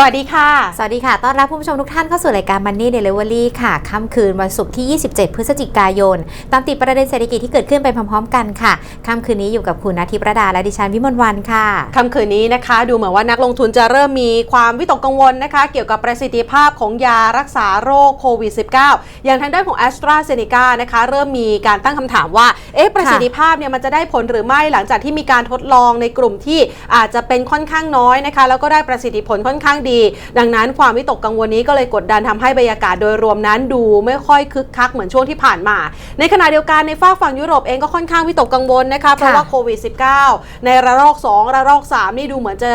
สวัสดีค่ะ สวัสดีค่ะ ต้อนรับผู้ชมทุกท่านเข้าสู่รายการ Money Delivery ค่ะ ค่ำคืนวันศุกร์ที่ 27 พฤศจิกายน ตามติดประเด็นเศรษฐกิจที่เกิดขึ้นไปพร้อมๆ กันค่ะ ค่ำคืนนี้อยู่กับคุณนาทิประดาและดิฉันวิมลวันค่ะ ค่ำคืนนี้นะคะ ดูเหมือนว่านักลงทุนจะเริ่มมีความวิตกกังวลนะคะ เกี่ยวกับประสิทธิภาพของยารักษาโรคโควิด -19 อย่างทางด้านของ a s t r a z เซ e c a นะคะ เริ่มมีการตั้งคำถามว่า เอ๊ะ ประสิทธิภาพเนี่ยมันจะได้ผลหรือไม่หลังจากที่มีการทดลองในกลุ่มที่อาจจะเป็นค่อนข้างน้อยนะคะ แล้วก็ได้ประสิทธิผลค่อนข้างดี ดังนั้นความวิตกกังวลนี้ก็เลยกดดันทำให้บรรยากาศโดยรวมนั้นดูไม่ค่อยคึกคักเหมือนช่วงที่ผ่านมา ในขณะเดียวกันในฝากฝั่งยุโรปเองก็ค่อนข้างวิตกกังวลนะคะเพราะว่าโควิด -19 ในระลอก 2 ระลอก 3 นี่ดูเหมือนจะ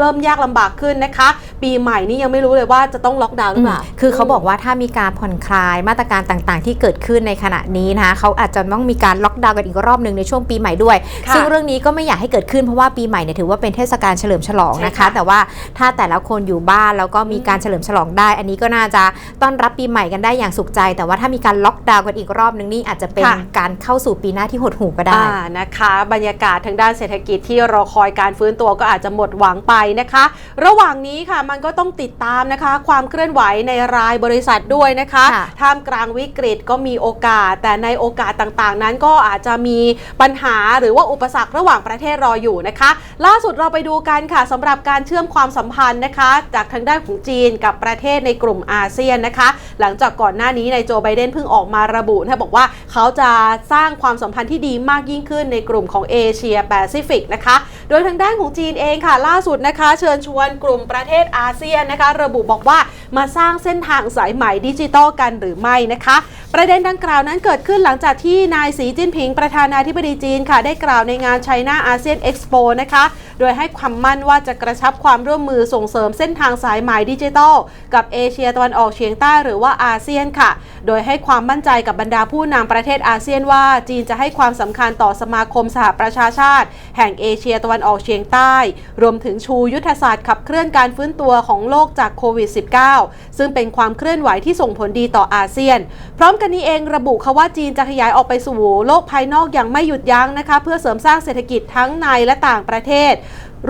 เริ่มยากลำบากขึ้นนะคะ ปีใหม่นี้ยังไม่รู้เลยว่าจะต้องล็อกดาวน์หรือเปล่าคือเขาบอกว่าถ้ามีการผ่อนคลายมาตรการต่างๆ ที่เกิดขึ้นในขณะนี้นะคะเขาอาจจะต้องมีการล็อกดาวน์กันอีกรอบหนึ่งในช่วงปีใหม่ด้วยค่ะซึ่งเรื่องนี้ก็ไม่อยากให้เกิดขึ้นเพราะว่าปีใหม่เนี่ยถือว่าเป็นเทศกาลเฉลิมฉลองนะใช่ค่ะคะ แต่ว่าถ้าแต่ละคนอยู่บ้านแล้วก็มีการเฉลิมฉลองได้ อันนี้ก็น่าจะต้อนรับปีใหม่กันได้อย่างสุขใจ แต่ว่าถ้ามีการล็อกดาวน์กันอีกรอบหนึ่งนี่อาจจะเป็นค่ะการเข้าสู่ปีหน้าที่หดหู่ก็ได้อ่านะคะ บรรยากาศทางด้านเศรษฐกิจที่รอคอยการฟื้นตัวก็อาจจะหมดหวังไปนะคะ ระหว่างนี้ค่ะมันก็ต้องติดตามนะคะ ความเคลื่อนไหวในรายบริษัทด้วยนะคะค่ะท่ามกลางวิกฤตก็มีโอกาส แต่ในโอกาสต่างๆ นั้นก็อาจจะมีปัญหาหรือว่าอุปสรรคระหว่างประเทศรออยู่นะคะ ล่าสุดเราไปดูกันค่ะสำหรับการเชื่อมความสัมพันธ์นะคะจากทางด้านของจีนกับประเทศในกลุ่มอาเซียนนะคะ หลังจากก่อนหน้านี้นายโจไบเดนเพิ่งออกมาระบุนะบอกว่าเขาจะสร้างความสัมพันธ์ที่ดีมากยิ่งขึ้นในกลุ่มของเอเชียแปซิฟิกนะคะ โดยทางด้านของจีนเองค่ะ ล่าสุดนะคะ เชิญชวนกลุ่มประเทศอาเซียนนะคะ ระบุบอกว่ามาสร้างเส้นทางสายใหม่ดิจิตอลกันหรือไม่นะคะ ประเด็นดังกล่าวนั้นเกิดขึ้นหลังจากที่นายสีจิ้นผิงประธานาธิบดีจีนค่ะ ได้กล่าวในงาน China ASEAN Expo นะคะ ดยให้ความมั่นว่าจะกระชับความร่วมมือส่งเสริมเส้นทางสายไหมดิจิทัล กับเอเชียตะวันออกเฉียงใต้หรือว่าอาเซียนค่ะ โดยให้ความมั่นใจกับบรรดาผู้นำประเทศอาเซียนว่า จีนจะให้ความสำคัญต่อสมาคมสหประชาชาติ แห่งเอเชียตะวันออกเฉียงใต้ รวมถึงชูยุทธศาสตร์ขับเคลื่อนการฟื้นตัวของโลกจากโควิด -19 ซึ่งเป็นความเคลื่อนไหวที่ส่งผลดีต่ออาเซียน พร้อมกันนี้เองระบุค่ะว่าจีนจะขยายออกไปสู่โลกภายนอกอย่างไม่หยุดยั้งนะคะ เพื่อเสริมสร้างเศรษฐกิจทั้งในและต่างประเทศ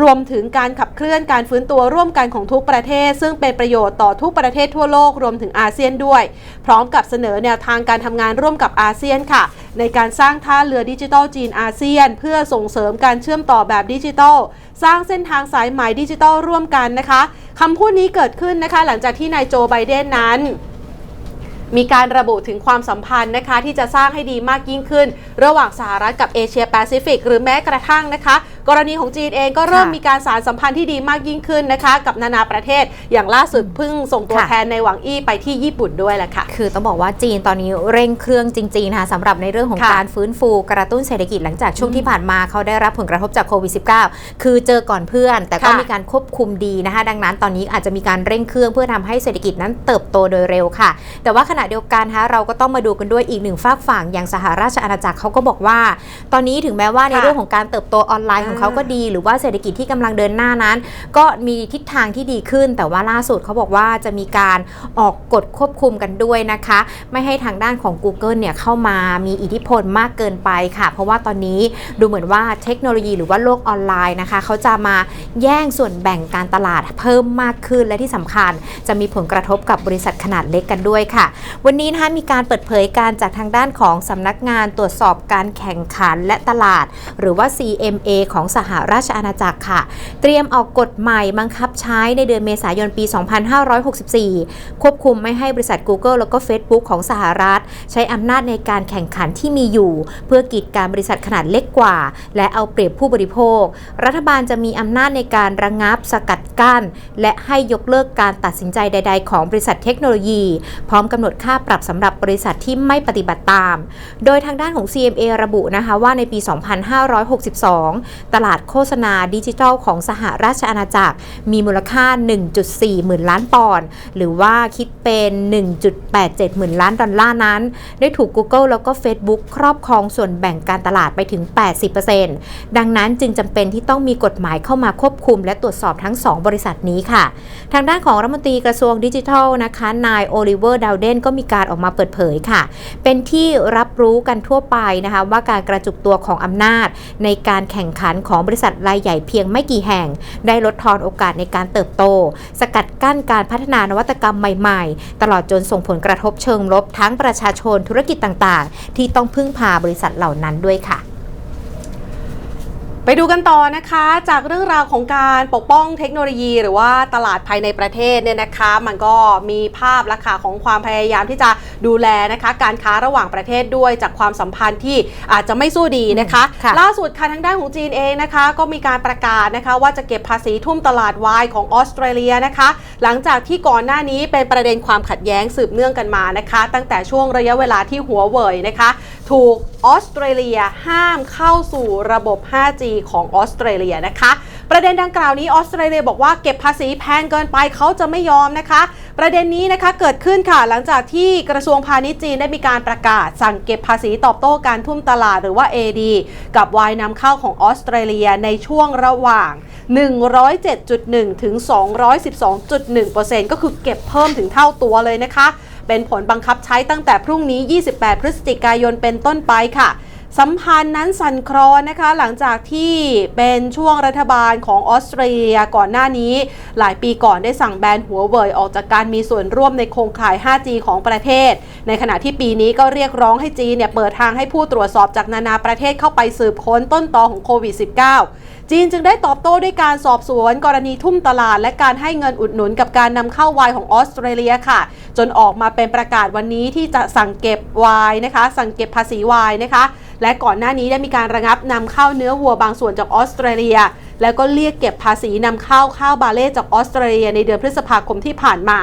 รวมถึงการขับเคลื่อนการฟื้นตัวร่วมกันของทุกประเทศ ซึ่งเป็นประโยชน์ต่อทุกประเทศทั่วโลกรวมถึงอาเซียนด้วย พร้อมกับเสนอแนวทางการทำงานร่วมกับอาเซียนค่ะ ในการสร้างท่าเรือดิจิทัลจีนอาเซียน เพื่อส่งเสริมการเชื่อมต่อแบบดิจิทัล สร้างเส้นทางสายไหมดิจิทัลร่วมกันนะคะคำพูดนี้เกิดขึ้นนะคะ หลังจากที่นายโจไบเดนนั้นมีการระบุถึงความสัมพันธ์นะคะ ที่จะสร้างให้ดีมากยิ่งขึ้น ระหว่างสหรัฐกับเอเชียแปซิฟิกหรือแม้กระทั่งนะคะกรณีของจีนเองก็เริ่มค่ะมีการสารสัมพันธ์ที่ดีมากยิ่งขึ้นนะคะ กับนานาประเทศอย่างล่าสุดเพิ่งส่งตัวค่ะแทนในหวังอี้ไปที่ญี่ปุ่นด้วยแหละค่ะ คือต้องบอกว่าจีนตอนนี้เร่งเครื่องจริงๆนะคะสำหรับในเรื่องของค่ะการฟื้นฟูกระตุ้นเศรษฐกิจหลังจากช่วงที่ผ่านมาเขาได้รับผลกระทบจากโควิด -19 คือเจอก่อนเพื่อน แต่ก็ค่ะมีการควบคุมดีนะคะ ดังนั้นตอนนี้อาจจะมีการเร่งเครื่องเพื่อทำให้เศรษฐกิจนั้นเติบโตโดยเร็วค่ะ แต่ว่าขณะเดียวกันนะคะเราก็ต้องมาดูกันด้วยอีกหนึ่งฝากฝั่งอย่างสหราชอาณาจักรเขาก็บอกว่า ตอนนี้ถึงแม้ว่าในค่ะเรื่องของการเติบโตออนไลน์ของเขาก็ดีหรือว่าเศรษฐกิจที่กำลังเดินหน้านั้น ก็มีทิศทางที่ดีขึ้น แต่ว่าล่าสุดเขาบอกว่าจะมีการออกกฎควบคุมกันด้วยนะคะ ไม่ให้ทางด้านของ Google เนี่ยเข้ามามีอิทธิพลมากเกินไปค่ะ เพราะว่าตอนนี้ดูเหมือนว่าเทคโนโลยีหรือว่าโลกออนไลน์นะคะเขาจะมาแย่งส่วนแบ่งการตลาดเพิ่มมากขึ้นและที่สำคัญ จะมีผลกระทบกับบริษัทขนาดเล็กกันด้วยค่ะ วันนี้นะคะมีการเปิดเผยการจากทางด้านของสำนักงานตรวจสอบการแข่งขันและตลาด หรือว่า CMA ของสหราชอาณาจักรค่ะ เตรียมออกกฎใหม่บังคับใช้ในเดือนเมษายนปี 2564 ควบคุมไม่ให้บริษัท Google แล้วก็ Facebook ของสหรัฐ ใช้อำนาจในการแข่งขันที่มีอยู่ เพื่อกีดการบริษัทขนาดเล็กกว่า และเอาเปรียบผู้บริโภค รัฐบาลจะมีอำนาจในการระงงับสกัดกั้น และให้ยกเลิกการตัดสินใจใด ๆ ของบริษัทเทคโนโลยี พร้อมกำหนดค่าปรับสำหรับบริษัทที่ไม่ปฏิบัติตาม โดยทางด้านของ CMA ระบุนะคะว่าในปี 2562ตลาดโฆษณาดิจิทัลของสหราชอาณาจักร มีมูลค่า 1.4 หมื่นล้านปอนด์หรือว่าคิดเป็น 1.87 หมื่นล้านดอลลาร์นั้น ได้ถูก Google แล้วก็ Facebook ครอบครองส่วนแบ่งการตลาดไปถึง 80%ดังนั้นจึงจำเป็นที่ต้องมีกฎหมายเข้ามาควบคุม และตรวจสอบทั้ง 2 บริษัทนี้ค่ะ ทางด้านของรัฐมนตรีกระทรวงดิจิทัลนะคะนายโอลิเวอร์ดาวเดนก็มีการออกมาเปิดเผยค่ะ เป็นที่รับรู้กันทั่วไปนะคะว่าการกระจุกตัวของอำนาจในการแข่งขันของบริษัทรายใหญ่เพียงไม่กี่แห่ง ได้ลดทอนโอกาสในการเติบโต สกัดกั้นการพัฒนานวัตกรรมใหม่ๆ ตลอดจนส่งผลกระทบเชิงลบทั้งประชาชนธุรกิจต่างๆ ที่ต้องพึ่งพาบริษัทเหล่านั้นด้วยค่ะ ไปดูกันต่อนะคะ จากเรื่องราวของการปกป้องเทคโนโลยี หรือว่าตลาดภายในประเทศเนี่ยนะคะ มันก็มีภาพและค่ะของความพยายามที่จะดูแลนะคะ การค้าระหว่างประเทศด้วยจากความสัมพันธ์ที่อาจจะไม่สู้ดีนะคะค่ะล่าสุดค่ะทางด้านของจีนเองนะคะ ก็มีการประกาศนะคะว่าจะเก็บภาษีทุ่มตลาดวายของออสเตรเลียนะคะ หลังจากที่ก่อนหน้านี้เป็นประเด็นความขัดแย้งสืบเนื่องกันมานะคะ ตั้งแต่ช่วงระยะเวลาที่หัวเว่ยนะคะถูกออสเตรเลียห้ามเข้าสู่ระบบ 5G ของออสเตรเลียนะคะ ประเด็นดังกล่าวนี้ออสเตรเลียบอกว่าเก็บภาษีแพงเกินไปเขาจะไม่ยอมนะคะ ประเด็นนี้นะคะเกิดขึ้นค่ะหลังจากที่กระทรวงพาณิชย์จีนได้มีการประกาศ สั่งเก็บภาษีตอบโต้การทุ่มตลาดหรือว่า AD กับวายนำเข้าของออสเตรเลียในช่วงระหว่าง 107.1 ถึง 212.1%ก็คือเก็บเพิ่มถึงเท่าตัวเลยนะคะ เป็นผลบังคับใช้ตั้งแต่พรุ่งนี้ 28 พฤศจิกายนเป็นต้นไปค่ะ สัมพันธ์นั้นสั่นคลอนนะคะหลังจากที่เป็นช่วงรัฐบาลของออสเตรเลียก่อนหน้านี้ หลายปีก่อนได้สั่งแบนหัวเว่ยออกจากการมีส่วนร่วมในโครงข่าย 5G ของประเทศ ในขณะที่ปีนี้ก็เรียกร้องให้จีนเนี่ยเปิดทางให้ผู้ตรวจสอบจากนานาประเทศเข้าไปสืบค้นต้นตอของโควิด -19 จีนจึงได้ตอบโต้ด้วยการสอบสวนกรณีทุ่มตลาด และการให้เงินอุดหนุนกับการนำเข้าไวน์ของออสเตรเลียค่ะ จนออกมาเป็นประกาศวันนี้ที่จะสั่งเก็บไวน์นะคะ สั่งเก็บภาษีไวน์นะคะและก่อนหน้านี้ได้มีการระงับนำเข้าเนื้อวัวบางส่วนจากออสเตรเลีย แล้วก็เรียกเก็บภาษีนำเข้าข้าวบาเล่จากออสเตรเลียในเดือนพฤษภาคมที่ผ่านมา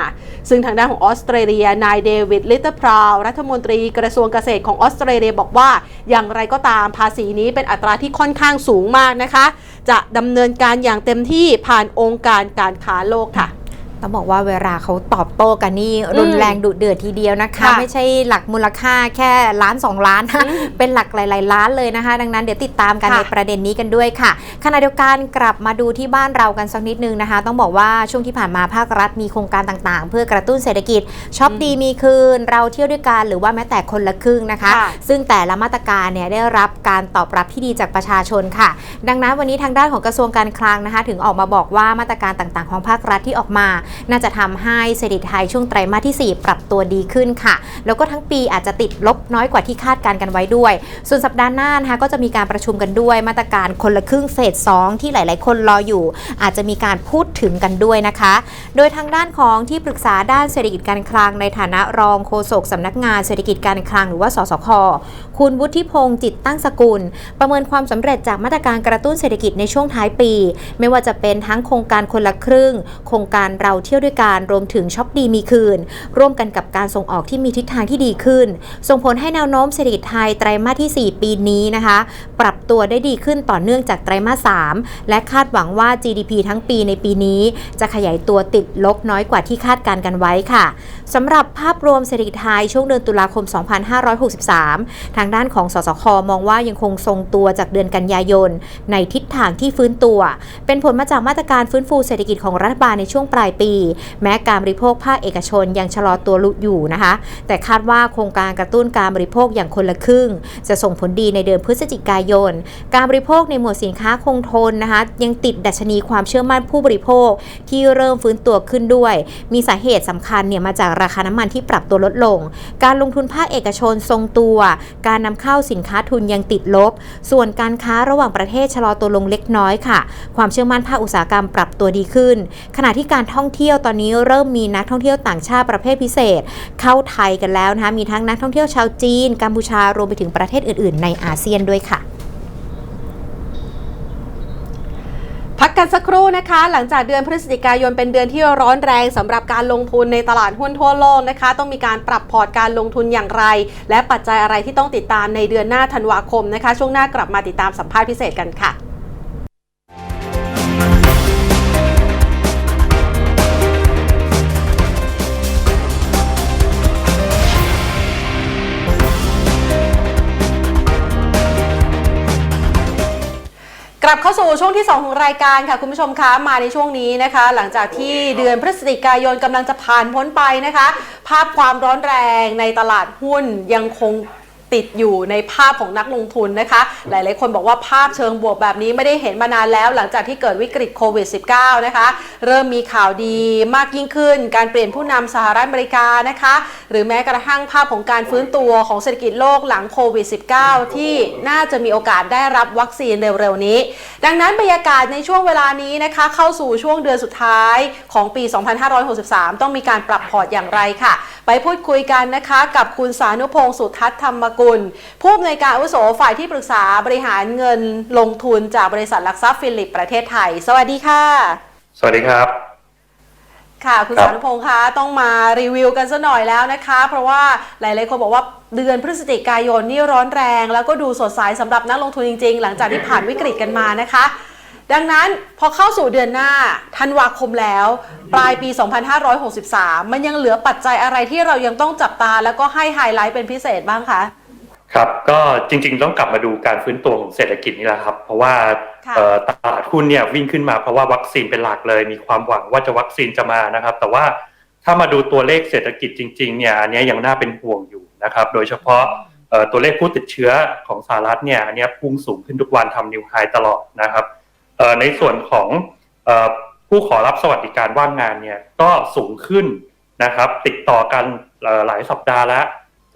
ซึ่งทางด้านของออสเตรเลียนายเดวิดลิตเตอร์พราวรัฐมนตรีกระทรวงเกษตรของออสเตรเลียบอกว่า อย่างไรก็ตามภาษีนี้เป็นอัตราที่ค่อนข้างสูงมากนะคะ จะดำเนินการอย่างเต็มที่ผ่านองค์การการค้าโลกค่ะ ต้องบอกว่าเวลาเขาตอบโต้กันนี่รุนแรงดุเดือดทีเดียวนะคะค่ะไม่ใช่หลักมูลค่าแค่ล้าน 2 ล้านนะเป็นหลักหลาย ๆ ล้านเลยนะคะ ดังนั้นเดี๋ยวติดตามกันค่ะในประเด็นนี้กันด้วยค่ะขณะเดียวกันกลับมาดูที่บ้านเรากันสักนิดนึงนะคะ ต้องบอกว่าช่วงที่ผ่านมาภาครัฐมีโครงการต่างๆ เพื่อกระตุ้นเศรษฐกิจช็อปดีมีคืน เราเที่ยวด้วยกันหรือว่าแม้แต่คนละครึ่งนะคะค่ะซึ่งแต่ละมาตรการเนี่ยได้รับการตอบรับที่ดีจากประชาชนค่ะ ดังนั้นวันนี้ทางด้านของกระทรวงการคลังนะคะ ถึงออกมาบอกว่ามาตรการต่างๆ ของภาครัฐที่ออกมาน่าจะทำให้เศรษฐกิจไทยช่วงไตรมาสที่ 4 ปรับตัวดีขึ้นค่ะ แล้วก็ทั้งปีอาจจะติดลบน้อยกว่าที่คาดการกันไว้ด้วย ส่วนสัปดาห์หน้านะคะก็จะมีการประชุมกันด้วยมาตรการคนละครึ่งเฟส2ที่หลาย ๆ คนรออยู่ อาจจะมีการพูดถึงกันด้วยนะคะ โดยทางด้านของที่ปรึกษาด้านเศรษฐกิจการคลังในฐานะรองโฆษกสำนักงานเศรษฐกิจการคลังหรือว่าสสคคุณวุฒิพงษ์จิตตั้งสกุล ประเมินความสำเร็จจากมาตรการกระตุ้นเศรษฐกิจในช่วงท้ายปี ไม่ว่าจะเป็นทั้งโครงการคนละครึ่ง โครงการเราเที่ยวด้วยกันรวมถึงช็อปดีมีคืน ร่วมกันกับการส่งออกที่มีทิศทางที่ดีขึ้น ส่งผลให้แนวโน้มเศรษฐกิจไทยไตรมาสที่ 4 ปีนี้นะคะ ปรับตัวได้ดีขึ้นต่อเนื่องจากไตรมาส 3 และคาดหวังว่า GDP ทั้งปีในปีนี้จะขยายตัวติดลบน้อยกว่าที่คาดการกันไว้ค่ะสำหรับภาพรวมเศรษฐกิจไทยช่วงเดือนตุลาคม 2563 ทางด้านของสสคมองว่ายังคงทรงตัวจากเดือนกันยายน ในทิศทางที่ฟื้นตัว เป็นผลมาจากมาตรการฟื้นฟูเศรษฐกิจของรัฐบาลในช่วงปลายปีแม้การบริโภคภาคเอกชนยังชะลอตัวลุอยู่นะคะ แต่คาดว่าโครงการกระตุ้นการบริโภคอย่างคนละครึ่ง จะส่งผลดีในเดือนพฤศจิกายน การบริโภคในหมวดสินค้าคงทนนะคะ ยังติดดัชนีความเชื่อมั่นผู้บริโภคที่เริ่มฟื้นตัวขึ้นด้วย มีสาเหตุสำคัญเนี่ยมาจากราคาน้ำมันที่ปรับตัวลดลง การลงทุนภาคเอกชนทรงตัว การนำเข้าสินค้าทุนยังติดลบ ส่วนการค้าระหว่างประเทศชะลอตัวลงเล็กน้อยค่ะ ความเชื่อมั่นภาคอุตสาหกรรมปรับตัวดีขึ้น ขณะที่การท่องเที่ยวตอนนี้เริ่มมีนักท่องเที่ยวต่างชาติประเภทพิเศษ เข้าไทยกันแล้วนะคะมีทั้งนักท่องเที่ยวชาวจีน กัมพูชารวมไปถึงประเทศอื่น ๆ ในอาเซียนด้วยค่ะพักกันสักครู่นะคะ หลังจากเดือนพฤศจิกายนเป็นเดือนที่ร้อนแรงสำหรับการลงทุนในตลาดหุ้นทั่วโลกนะคะ ต้องมีการปรับพอร์ตการลงทุนอย่างไร และปัจจัยอะไรที่ต้องติดตามในเดือนหน้าธันวาคมนะคะ ช่วงหน้ากลับมาติดตามสัมภาษณ์พิเศษกันค่ะ ลับเข้าสู่ช่วงที่ 2 ของรายการค่ะ คุณผู้ชมคะมาในช่วงนี้นะคะ หลังจากที่เดือนพฤศจิกายนกำลังจะผ่านพ้นไปนะคะ ภาพความร้อนแรงในตลาดหุ้นยังคง ติดอยู่ในภาพของนักลงทุนนะคะ หลายๆ คนบอกว่าภาพเชิงบวกแบบนี้ไม่ได้เห็นมานานแล้ว หลังจากที่เกิดวิกฤตโควิด -19 นะคะ เริ่มมีข่าวดีมากยิ่งขึ้น การเปลี่ยนผู้นำสหรัฐอเมริกานะคะ หรือแม้กระทั่งภาพของการฟื้นตัวของเศรษฐกิจโลกหลังโควิด -19 ที่น่าจะมีโอกาสได้รับวัคซีนเร็วๆนี้ ดังนั้นบรรยากาศในช่วงเวลานี้นะคะ เข้าสู่ช่วงเดือนสุดท้ายของปี 2563 ต้องมีการปรับพอร์ตอย่างไรค่ะ ไปพูดคุยกันนะคะ กับคุณสานุพงศ์สุทัศน์ธรรมกล ผู้อำนวยการอาวุโสฝ่ายที่ปรึกษาบริหารเงินลงทุนจากบริษัทหลักทรัพย์ฟิลิปประเทศไทย สวัสดีค่ะ สวัสดีครับค่ะ คุณครับสานุพงศ์คะต้องมารีวิวกันซะหน่อยแล้วนะคะ เพราะว่าหลายๆคนบอกว่าเดือนพฤศจิกายนนี่ร้อนแรง แล้วก็ดูสดใสสำหรับนักลงทุนจริง ๆ หลังจากที่ผ่านวิกฤตกันมานะคะ ดังนั้นพอเข้าสู่เดือนหน้าธันวาคมแล้ว ปลายปี 2563 มันยังเหลือปัจจัยอะไรที่เรายังต้องจับตา แล้วก็ให้ไฮไลท์เป็นพิเศษบ้างคะ ครับก็จริงๆต้องกลับมาดูการฟื้นตัวของเศรษฐกิจนี่แหละครับ เพราะว่าค่ะเอ่อตลาดหุ้นเนี่ยวิ่งขึ้นมาเพราะว่าวัคซีนเป็นหลักเลย มีความหวังว่าจะวัคซีนจะมานะครับ แต่ว่าถ้ามาดูตัวเลขเศรษฐกิจจริงๆเนี่ยอันเนี้ยยังน่าเป็นห่วงอยู่นะครับ โดยเฉพาะเอ่อตัวเลขผู้ติดเชื้อของสหรัฐเนี่ยอันเนี้ยพุ่งสูงขึ้นทุกวันทำนิวไฮตลอดนะครับเอ่อในส่วนของเอ่อผู้ขอรับสวัสดิการว่างงานเนี่ยก็สูงขึ้นนะครับ ติดต่อกันเอ่อหลายสัปดาห์แล้ว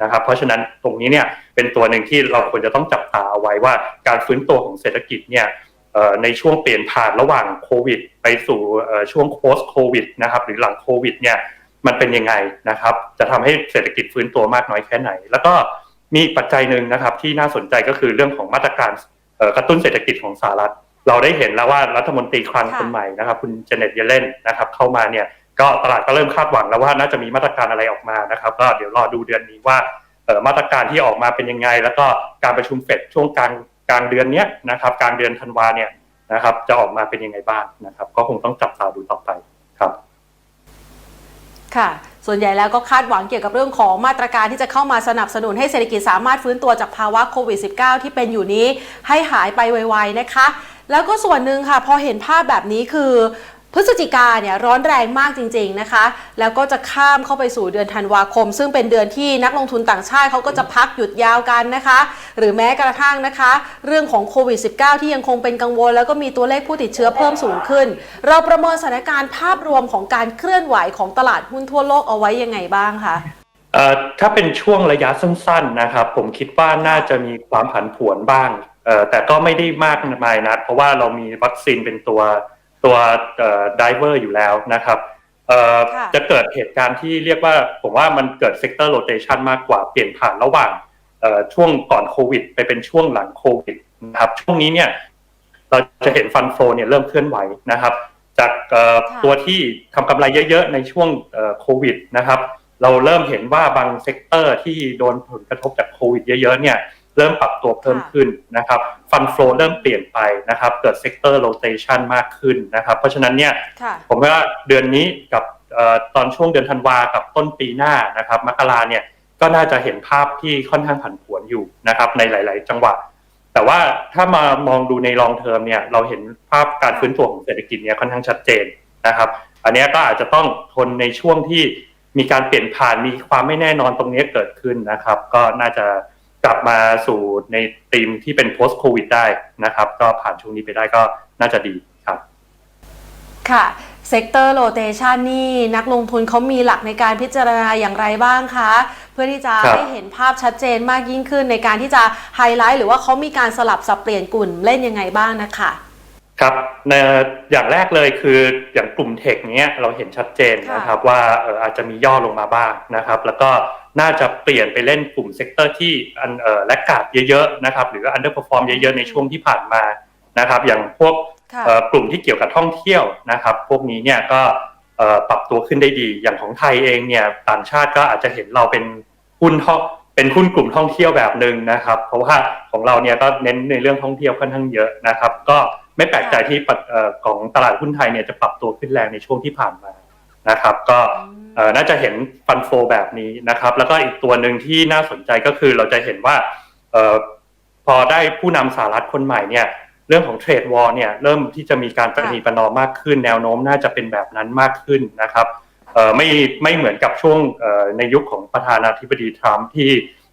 นะครับ เพราะฉะนั้นตรงนี้เนี่ยเป็นตัวหนึ่งที่เราควรจะต้องจับตาเอาไว้ว่าการฟื้นตัวของเศรษฐกิจเนี่ยเอ่อในช่วงเปลี่ยนผ่านระหว่างโควิด ไปสู่เอ่อช่วง post โควิดนะครับหรือหลังโควิดเนี่ยมันเป็นยังไงนะครับ จะทำให้เศรษฐกิจฟื้นตัวมากน้อยแค่ไหน แล้วก็มีอีกปัจจัยหนึ่งนะครับที่น่าสนใจก็คือเรื่องของมาตรการเอ่อกระตุ้นเศรษฐกิจของสหรัฐ เราได้เห็นแล้วว่ารัฐมนตรีคลังค่ะคนใหม่นะครับ คุณเจเน็ตเยเลนนะครับเข้ามาเนี่ย ก็ตลาดก็เริ่มคาดหวังแล้วว่าน่าจะมีมาตรการอะไรออกมานะครับ ก็เดี๋ยวรอดูเดือนนี้ว่ามาตรการที่ออกมาเป็นยังไง แล้วก็การประชุมเฟดช่วงกลางกลางเดือนนี้นะครับ กลางเดือนธันวาเนี่ยนะครับจะออกมาเป็นยังไงบ้างนะครับ ก็คงต้องจับตาดูต่อไปครับ ค่ะ ส่วนใหญ่แล้วก็คาดหวังเกี่ยวกับเรื่องของมาตรการที่จะเข้ามาสนับสนุนให้เศรษฐกิจสามารถฟื้นตัวจากภาวะโควิด -19 ที่เป็นอยู่นี้ให้หายไปไวๆนะคะ แล้วก็ส่วนหนึ่งค่ะ พอเห็นภาพแบบนี้คือ พฤศจิกาเนี่ยร้อนแรงมากจริงๆนะคะ แล้วก็จะข้ามเข้าไปสู่เดือนธันวาคม ซึ่งเป็นเดือนที่นักลงทุนต่างชาติเขาก็จะพักหยุดยาวกันนะคะ หรือแม้กระทั่งนะคะ เรื่องของโควิด -19 ที่ยังคงเป็นกังวล แล้วก็มีตัวเลขผู้ติดเชื้อเพิ่มสูงขึ้น เราประเมินสถานการณ์ภาพรวมของการเคลื่อนไหวของตลาดหุ้นทั่วโลกเอาไว้ยังไงบ้างคะถ้าเป็นช่วงระยะสั้นๆนะครับ ผมคิดว่าน่าจะมีความผันผวนบ้างแต่ก็ไม่ได้มากมายนะเพราะว่าเรามีวัคซีนเป็นตัว ตัวไดเวอร์อยู่แล้วนะครับเอ่อค่ะจะเกิดเหตุการณ์ที่เรียกว่าผมว่ามันเกิดเซกเตอร์โรเตชันมากกว่าเปลี่ยนผ่านระหว่างเอ่อช่วงก่อนโควิด ไปเป็นช่วงหลังโควิดนะครับช่วงนี้เนี่ยเราจะเห็นฟันโฟเนี่ยเริ่มเคลื่อนไหวนะครับ จากเอ่อค่ะตัวที่ทำกำไรเยอะๆ ในช่วงเอ่อโควิดนะครับ เราเริ่มเห็นว่าบางเซกเตอร์ที่โดนผลกระทบจากโควิดเยอะๆเนี่ย เริ่มปรับตัวเพิ่มขึ้นนะครับฟันโฟเริ่มเปลี่ยนไปนะครับ เกิดเซกเตอร์โรเตชันมากขึ้นนะครับ เพราะฉะนั้นเนี่ยค่ะผมว่าเดือนนี้กับเอ่อตอนช่วงเดือนธันวากับต้นปีหน้านะครับมกราเนี่ยก็น่าจะเห็นภาพที่ค่อนข้างผันผวนอยู่นะครับ ในหลาย ๆ จังหวะแต่ว่าถ้ามามองดูในลองเทอมเนี่ยเราเห็นภาพการฟื้นตัวของเศรษฐกิจเนี่ยค่อนข้างชัดเจนนะครับ อันเนี้ยก็อาจจะต้องทนในช่วงที่มีการเปลี่ยนผ่านมีความไม่แน่นอนตรงนี้เกิดขึ้นนะครับ ก็น่าจะ กลับมาสู่ในธีมที่เป็น post covid ได้นะครับ ก็ผ่านช่วงนี้ไปได้ก็น่าจะดีครับ ค่ะเซกเตอร์โ t เ t ชันนี่นักลงทุนเขามีหลักในการพิจารณาอย่างไรบ้างคะ เพื่อที่จะครับให้เห็นภาพชัดเจนมากยิ่งขึ้นในการที่จะไฮไลท์หรือว่าเขามีการสลับสับเปลี่ยนกลุ่มเล่นยังไงบ้างนะคะ ครับในอย่างแรกเลยคืออย่างกลุ่มเทคเนี้ยเราเห็นชัดเจนค่ะนะครับว่าเอ่ออาจจะมีย่อลงมาบ้างนะครับ แล้วก็น่าจะเปลี่ยนไปเล่นกลุ่มเซกเตอร์ที่อันเอ่อแลกขาดเยอะๆนะครับ หรือ underperform เยอะๆในช่วงที่ผ่านมานะครับ อย่างพวกค่ะเอ่อกลุ่มที่เกี่ยวกับท่องเที่ยวนะครับ พวกนี้เนี่ยก็เอ่อปรับตัวขึ้นได้ดี อย่างของไทยเองเนี่ยต่างชาติก็อาจจะเห็นเราเป็นหุ้นท่องเป็นหุ้นกลุ่มท่องเที่ยวแบบหนึ่งนะครับ เพราะว่าของเราเนี่ยก็เน้นในเรื่องท่องเที่ยวค่อนข้างเยอะนะครับ ก็ ไม่แปลกใจที่ปัจเอ่อของตลาดหุ้นไทยเนี่ยจะปรับตัวขึ้นแรงในช่วงที่ผ่านมานะครับ ก็เอ่อน่าจะเห็นฟันโฟแบบนี้นะครับ แล้วก็อีกตัวหนึ่งที่น่าสนใจก็คือเราจะเห็นว่าเอ่อพอได้ผู้นำสหรัฐคนใหม่เนี่ยรื่องของเทรดวอลเนี่ยเริ่มที่จะมีการประนีประนอมมากขึ้น แนวโน้มน่าจะเป็นแบบนั้นมากขึ้นนะครับเอ่อไม่ไม่เหมือนกับช่วงเอ่อในยุคของประธานาธิบดีทรัมป์ที่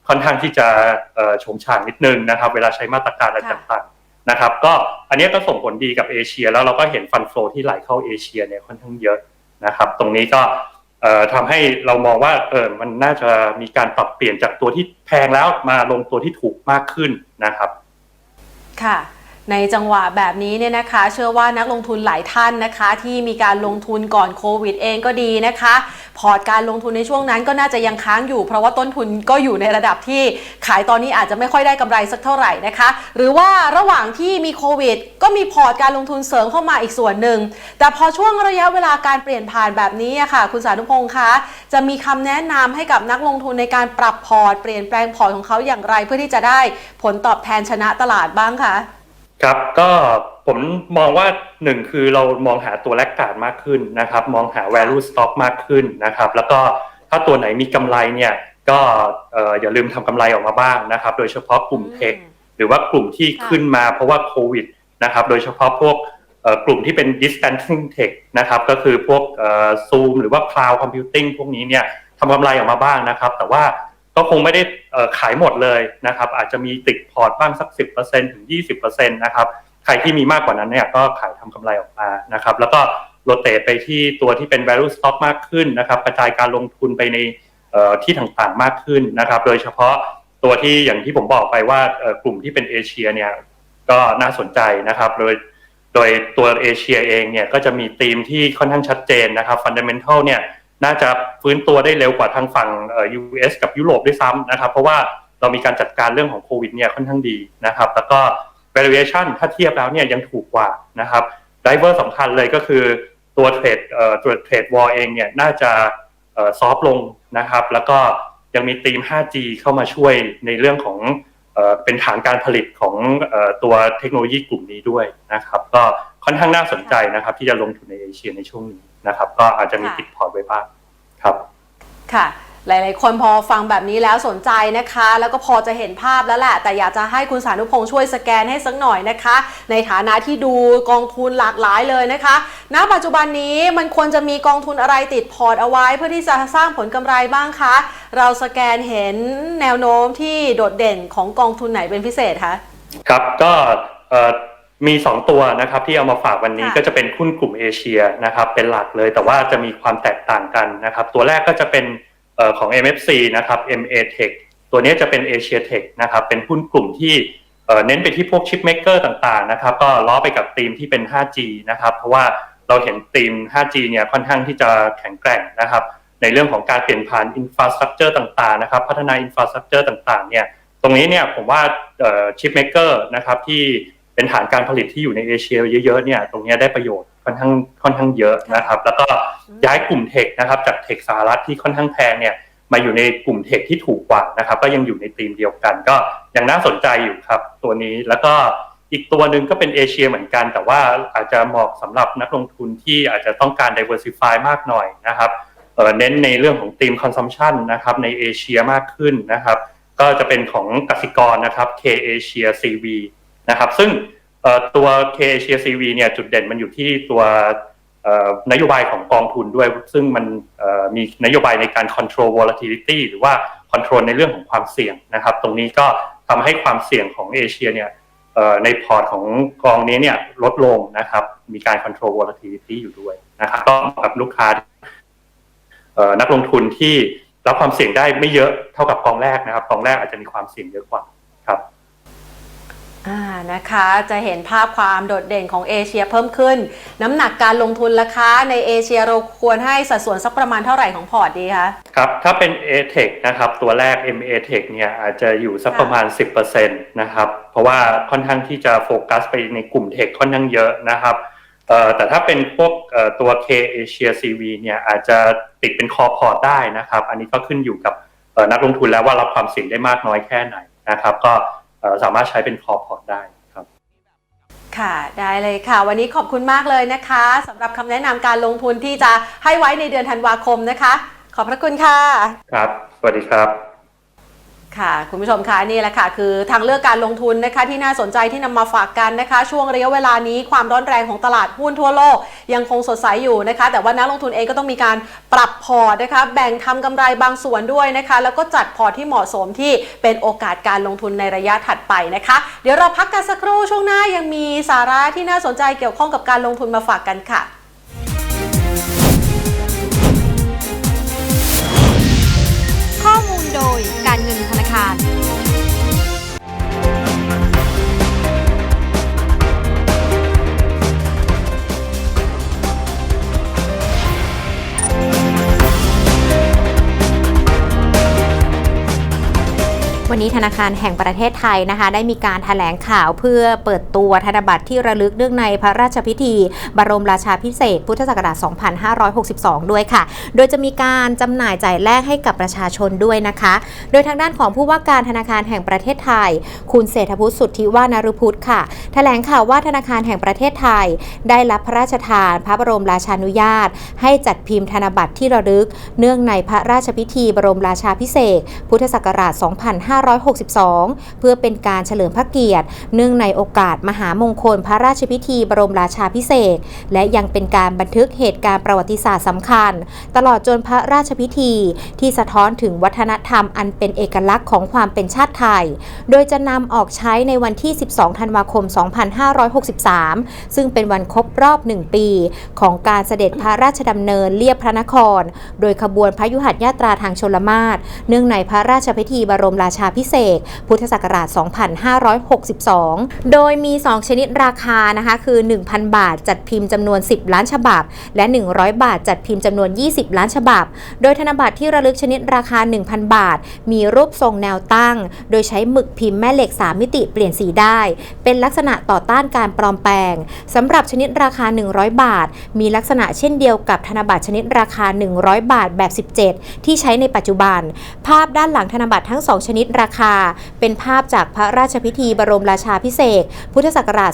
ค่อนข้างที่จะเอ่อโฉงฉางนิดนึงนะครับ เวลาใช้มาตรการอะไรค่ะต่างๆ นะครับก็อันนี้ก็ส่งผลดีกับเอเชีย แล้วเราก็เห็นฟันโฟที่ไหลเข้าเอเชียเนี่ยค่อนข้างเยอะนะครับ ตรงนี้ก็ทำให้เรามองว่าเออมันน่าจะมีการปรับเปลี่ยนจากตัวที่แพงแล้วมาลงตัวที่ถูกมากขึ้นนะครับ ค่ะ ในจังหวะแบบนี้เนี่ยนะคะ เชื่อว่านักลงทุนหลายท่านนะคะ ที่มีการลงทุนก่อนโควิดเองก็ดีนะคะ พอร์ตการลงทุนในช่วงนั้นก็น่าจะยังค้างอยู่ เพราะว่าต้นทุนก็อยู่ในระดับที่ขายตอนนี้อาจจะไม่ค่อยได้กำไรสักเท่าไหร่นะคะ หรือว่าระหว่างที่มีโควิด ก็มีพอร์ตการลงทุนเสริมเข้ามาอีกส่วนหนึ่ง แต่พอช่วงระยะเวลาการเปลี่ยนผ่านแบบนี้ค่ะ คุณสานุพงษ์คะจะมีคำแนะนำให้กับนักลงทุนในการปรับพอร์ตเปลี่ยนแปลงพอร์ตของเขาอย่างไร เพื่อที่จะได้ผลตอบแทนชนะตลาดบ้างคะ ครับก็ผมมองว่าหนึ่งคือเรามองหาตัวแลกการดมากขึ้นนะครับ มองหา value stock มากขึ้นนะครับ แล้วก็ถ้าตัวไหนมีกำไรเนี่ยก็เอ่ออย่าลืมทำกำไรออกมาบ้างนะครับ โดยเฉพาะกลุ่มเทคหรือว่ากลุ่มที่ค่ะขึ้นมาเพราะว่าโควิดนะครับ โดยเฉพาะพวกเอ่อกลุ่มที่เป็น distancing tech นะครับก็คือพวกซูมหรือว่า cloud computing พวกนี้เนี่ยทำกำไรออกมาบ้างนะครับ แต่ว่าก็คงไม่ได้เอ่อ ขายหมดเลยนะครับ อาจจะมีติดพอร์ตบ้างสัก 10%ถึง 20%นะครับ ใครที่มีมากกว่านั้นเนี่ยก็ขายทำกำไรออกมานะครับ แล้วก็โรเตทไปที่ตัวที่เป็น value stock มากขึ้นนะครับ กระจายการลงทุนไปในที่ต่างๆมากขึ้นนะครับ โดยเฉพาะตัวที่อย่างที่ผมบอกไปว่ากลุ่มที่เป็นเอเชียเนี่ยก็น่าสนใจนะครับ โดยโดยตัวเอเชียเองเนี่ยก็จะมีธีมที่ค่อนข้างชัดเจนนะครับ fundamental เนี่ย น่าจะฟื้นตัวได้เร็วกว่าทางฝั่งเอ่อ US กับยุโรปด้วยซ้ำนะครับ เพราะว่าเรามีการจัดการเรื่องของโควิดเนี่ยค่อนข้างดีนะครับ แล้วก็ valuation ถ้าเทียบแล้วเนี่ยยังถูกกว่านะครับ driver สำคัญเลยก็คือตัวเทรดเอ่อตัวเทรดวอลเองเนี่ยน่าจะซอฟลงนะครับ แล้วก็ยังมีธีม 5G เข้ามาช่วยในเรื่องของเอ่อเป็นฐานการผลิตของเอ่อตัวเทคโนโลยีกลุ่มนี้ด้วยนะครับ ก็ค่อนข้างน่าสนใจนะครับ ที่จะลงทุนในเอเชียในช่วงนี้ นะครับ ก็อาจจะมีค่ะติดพอร์ตไว้บ้างครับ ค่ะ หลาย ๆ คนพอฟังแบบนี้แล้วสนใจนะคะ แล้วก็พอจะเห็นภาพแล้วแหละ แต่อยากจะให้คุณสานุพงษ์ช่วยสแกนให้สักหน่อยนะคะ ในฐานะที่ดูกองทุนหลากหลายเลยนะคะ ณ ปัจจุบันนี้มันควรจะมีกองทุนอะไรติดพอร์ตเอาไว้ เพื่อที่จะสร้างผลกำไรบ้างคะ เราสแกนเห็นแนวโน้มที่โดดเด่นของกองทุนไหนเป็นพิเศษคะ ครับ ก็เอ่อ มี 2 ตัวนะครับที่เอามาฝากวันนี้ค่ะก็จะเป็นหุ้นกลุ่มเอเชียนะครับเป็นหลักเลยแต่ว่าจะมีความแตกต่างกันนะครับ ตัวแรกก็จะเป็นเอ่อของ MFC นะครับ MA Tech ตัวนี้จะเป็น Asia Tech นะครับเป็นหุ้นกลุ่มที่เอ่อเน้นไปที่พวกชิปเม k เกอร์ต่างๆนะครับก็ล้อไปกับธีมที่เป็น 5G นะครับเพราะว่าเราเห็นธีม 5G เนี่ยค่อนข้างที่จะแข็งแกร่งนะครับในเรื่องของการเปลี่ยนผ่านอินฟราสตรักเจอร์ต่างๆนะครับพัฒนาอินฟราสตรักเจอร์ต่างๆเนี่ยตรงนี้เนี่ยผมว่าชิปเม k เกอร์นะครับที่ เป็นฐานการผลิตที่อยู่ในเอเชียเยอะๆเนี่ยตรงเนี้ยได้ประโยชน์ค่อนข้างค่อนข้างเยอะนะครับ แล้วก็ย้ายกลุ่มเทคนะครับจากเทคสหรัฐที่ค่อนข้างแพงเนี่ยมาอยู่ในกลุ่มเทคที่ถูกกว่านะครับ ก็ยังอยู่ในธีมเดียวกัน ก็ยังน่าสนใจอยู่ครับตัวนี้แล้วก็อีกตัวหนึ่งก็เป็นเอเชียเหมือนกัน แต่ว่าอาจจะเหมาะสำหรับนักลงทุนที่อาจจะต้องการ diversify มากหน่อยนะครับเอ่อเน้นในเรื่องของธีม consumption นะครับในเอเชียมากขึ้นนะครับ ก็จะเป็นของกสิกรนะครับ K Asia CV นะครับ ซึ่งเอ่อตัว K Asia CV เนี่ยจุดเด่นมันอยู่ที่ตัวนโยบายของกองทุนด้วย ซึ่งมันมีนโยบายในการ control volatility หรือว่า control ในเรื่องของความเสี่ยงนะครับ ตรงนี้ก็ทำให้ความเสี่ยงของเอเชียเนี่ยในพอร์ตของกองนี้เนี่ยลดลงนะครับ มีการ control volatility อยู่ด้วยนะครับก็กับลูกค้านักลงทุนที่รับความเสี่ยงได้ไม่เยอะเท่ากับกองแรกนะครับ กองแรกอาจจะมีความเสี่ยงเยอะกว่าครับ นะคะจะเห็นภาพความโดดเด่นของเอเชียเพิ่มขึ้น น้ำหนักการลงทุนราคาในเอเชียเราควรให้สัดส่วนสักประมาณเท่าไหร่ของพอร์ตดีคะครับ ถ้าเป็น a t e c h นะครับ ตัวแรก MA Tech เนี่ยอาจจะอยู่สักประมาณ 10%นะครับ เพราะว่าค่อนข้างที่จะโฟกัสไปในกลุ่มเทคค่อนข้างเยอะนะครับแต่ถ้าเป็นพวกเอ่อตัว K Asia CV เนี่ยอาจจะติดเป็นคอพอร์ตได้นะครับ อันนี้ก็ขึ้นอยู่กับนักลงทุนแล้วว่ารับความเสี่ยงได้มากน้อยแค่ไหนนะครับ ก็ สามารถใช้เป็นคอพอร์ตได้ครับ ค่ะได้เลยค่ะ วันนี้ขอบคุณมากเลยนะคะสำหรับคำแนะนำการลงทุนที่จะให้ไว้ในเดือนธันวาคมนะคะ ขอบพระคุณค่ะ ครับ สวัสดีครับ ค่ะคุณผู้ชมคะนี่แหละค่ะคือทางเลือกการลงทุนนะคะที่น่าสนใจที่นำมาฝากกันนะคะ ช่วงระยะเวลานี้ความร้อนแรงของตลาดหุ้นทั่วโลก ยังคงสดใสอยู่นะคะ แต่ว่านักลงทุนเองก็ต้องมีการปรับพอร์ตนะคะแบ่งทำกำไรบางส่วนด้วยนะคะ แล้วก็จัดพอร์ตที่เหมาะสมที่เป็นโอกาสการลงทุนในระยะถัดไปนะคะ เดี๋ยวเราพักกันสักครู่ช่วงหน้ายังมีสาระที่น่าสนใจเกี่ยวข้องกับการลงทุนมาฝากกันค่ะข้อมูลโดยการเงินธน คาร วันนี้ธนาคารแห่งประเทศไทยนะคะ ได้มีการถแถลงข่าวเพื่อเปิดตัวธนบัตรที่ระลึกเนื่องในพระราชพิธี บรมราชาพิเศษ พุทธศักราช 2562 ด้วยค่ะ โดยจะมีการจำหน่ายจ่ายแลกให้กับประชาชนด้วยนะคะ โดยทางด้านของผู้ว่าการธนาคารแห่งประเทศไทย คุณเศรษฐพุทธสุทธิวานรุพุทธค่ะแถลงข่าวว่าธนาคารแห่งประเทศไทย ได้รับพระราชทาน พระบรมราชานุญาต ให้จัดพิมพ์ธนบัตรที่ระลึก เนื่องในพระราชพิธี บรมราชาพิเศษ พุทธศักราช 2562 162 เพื่อเป็นการเฉลิมพระเกียรติ เนื่องในโอกาสมหามงคลพระราชพิธีบรมราชาพิเศษ และยังเป็นการบันทึกเหตุการณ์ประวัติศาสตร์สำคัญ ตลอดจนพระราชพิธีที่สะท้อนถึงวัฒนธรรมอันเป็นเอกลักษณ์ของความเป็นชาติไทย โดยจะนำออกใช้ในวันที่ 12 ธันวาคม 2563 ซึ่งเป็นวันครบรอบ 1 ปี ของการเสด็จพระราชดำเนินเลียบพระนคร โดยขบวนพระยุหัสญาตราทางชลมาศเนื่องในพระราชพิธีบรมราชาพิเศษ พุทธศักราช 2562 โดยมี 2 ชนิดราคานะคะคือ 1,000 บาทจัดพิมพ์จำนวน 10 ล้านฉบับ และ 100 บาทจัดพิมพ์จำนวน 20 ล้านฉบับ โดยธนบัตรที่ระลึกชนิดราคา 1,000 บาท มีรูปทรงแนวตั้ง โดยใช้หมึกพิมพ์แม่เหล็ก 3 มิติเปลี่ยนสีได้ เป็นลักษณะต่อต้านการปลอมแปลงสำหรับชนิดราคา 100 บาท มีลักษณะเช่นเดียวกับธนบัตรชนิดราคา 100 บาทแบบ 17 ที่ใช้ในปัจจุบัน ภาพด้านหลังธนบัตรทั้ง 2 ชนิดราคา เป็นภาพจากพระราชพิธีบรมราชาพิเศษ พุทธศักราช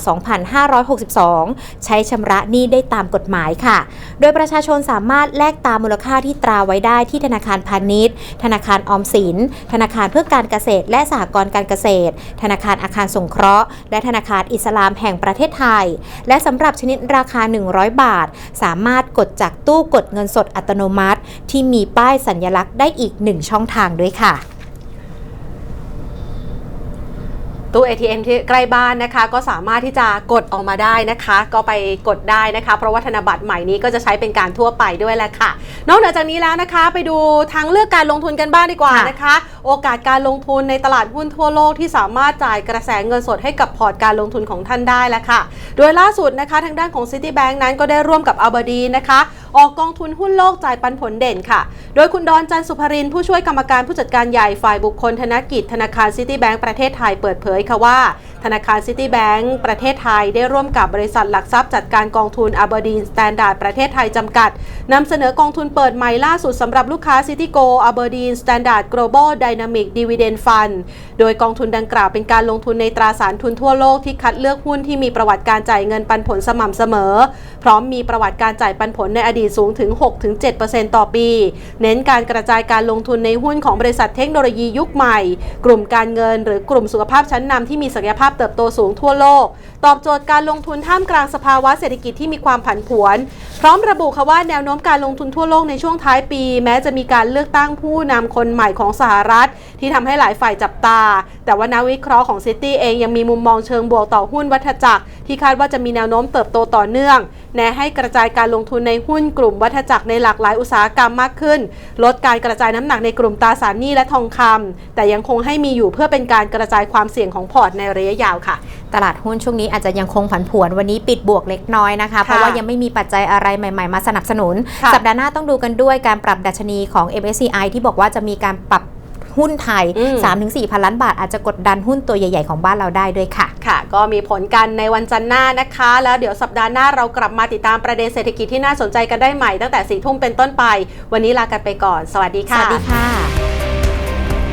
2562 ใช้ชำระหนี้ได้ตามกฎหมายค่ะ โดยประชาชนสามารถแลกตามมูลค่าที่ตราไว้ได้ที่ธนาคารพาณิชย์ ธนาคารออมสิน ธนาคารเพื่อการเกษตร และสหกรณ์การเกษตร ธนาคารอาคารสงเคราะห์ และธนาคารอิสลามแห่งประเทศไทย และสำหรับชนิดราคา 100 บาท สามารถกดจากตู้กดเงินสดอัตโนมัติ ที่มีป้ายสัญลักษณ์ได้อีกหนึ่งช่องทางด้วยค่ะ ตู้ ATM ที่ใกล้บ้านนะคะ ก็สามารถที่จะกดออกมาได้นะคะ ก็ไปกดได้นะคะ เพราะว่าธนบัตรใหม่นี้ก็จะใช้เป็นการทั่วไปด้วยแหละค่ะ นอกเหนือจากนี้แล้วนะคะ ไปดูทางเลือกการลงทุนกันบ้างดีกว่านะคะ โอกาสการลงทุนในตลาดหุ้นทั่วโลกที่สามารถจ่ายกระแสเงินสดให้กับพอร์ตการลงทุนของท่านได้แล้วค่ะ โดยล่าสุดนะคะ ทางด้านของ Citibank นั้นก็ได้ร่วมกับอัลบดีนะคะ ออกกองทุนหุ้นโลกจ่ายปันผลเด่นค่ะ โดยคุณดอนจันทร์สุภรินผู้ช่วยกรรมการผู้จัดการใหญ่ฝ่ายบุคคลธนกิจธนาคารซิตี้แบงก์ประเทศไทยเปิดเผยค่ะว่า ธนาคารซิตี้แบงก์ประเทศไทยได้ร่วมกับบริษัทหลักทรัพย์จัดการกองทุนอาบดีนสแตนดาร์ดประเทศไทยจำกัดนำเสนอกองทุนเปิดใหม่ล่าสุดสำหรับลูกค้า Citigo Aberdeen Standard Global Dynamic Dividend Fund โดยกองทุนดังกล่าวเป็นการลงทุนในตราสารทุนทั่วโลกที่คัดเลือกหุ้นที่มีประวัติการจ่ายเงินปันผลสม่ำเสมอ ร้อมมีประวัติการจ่ายปันผลในอดีตสูงถึง 6-7%ต่อปี เน้นการกระจายการลงทุนในหุ้นของบริษัทเทคโนโลยียุคใหม่ กลุ่มการเงิน หรือกลุ่มสุขภาพชั้นนำที่มีศักยภาพเติบโตสูงทั่วโลก ตอบโจทย์การลงทุนท่ามกลางสภาวะเศรษฐกิจที่มีความผันผวน พร้อมระบุค่ะว่าแนวโน้มการลงทุนทั่วโลกในช่วงท้ายปี แม้จะมีการเลือกตั้งผู้นำคนใหม่ของสหรัฐ ที่ทำให้หลายฝ่ายจับตา แต่ว่านักวิเคราะห์ของซิตี้เองยังมีมุมมองเชิงบวกต่อหุ้นวัฏจักร ที่คาดว่าจะมีแนวโน้มเติบโตต่อเนื่อง แนะให้กระจายการลงทุนในหุ้นกลุ่มวัฏจักรในหลากหลายอุตสาหกรรมมากขึ้น ลดการกระจายน้ำหนักในกลุ่มตราสารหนี้และทองคำแต่ยังคงให้มีอยู่เพื่อเป็นการกระจายความเสี่ยงของพอร์ตในระยะยาวค่ะ ตลาดหุ้นช่วงนี้อาจจะยังคงผันผวนวันนี้ปิดบวกเล็กน้อยนะคะ เพราะว่ายังไม่มีปัจจัยอะไรใหม่ ๆ มาสนับสนุนค่ะสัปดาห์หน้าต้องดูกันด้วยการปรับดัชนีของ MSCI ที่บอกว่าจะมีการปรับ หุ้นไทยอืม3-4พันล้านบาทอาจจะกดดันหุ้นตัวใหญ่ ๆ ของบ้านเราได้ด้วยค่ะ ค่ะ ก็มีผลกันในวันจันทร์หน้านะคะ แล้วเดี๋ยวสัปดาห์หน้าเรากลับมาติดตามประเด็นเศรษฐกิจที่น่าสนใจกันได้ใหม่ตั้งแต่สี่ทุ่มเป็นต้นไป วันนี้ลากันไปก่อน สวัสดีสค่ะวัสดีค่ะ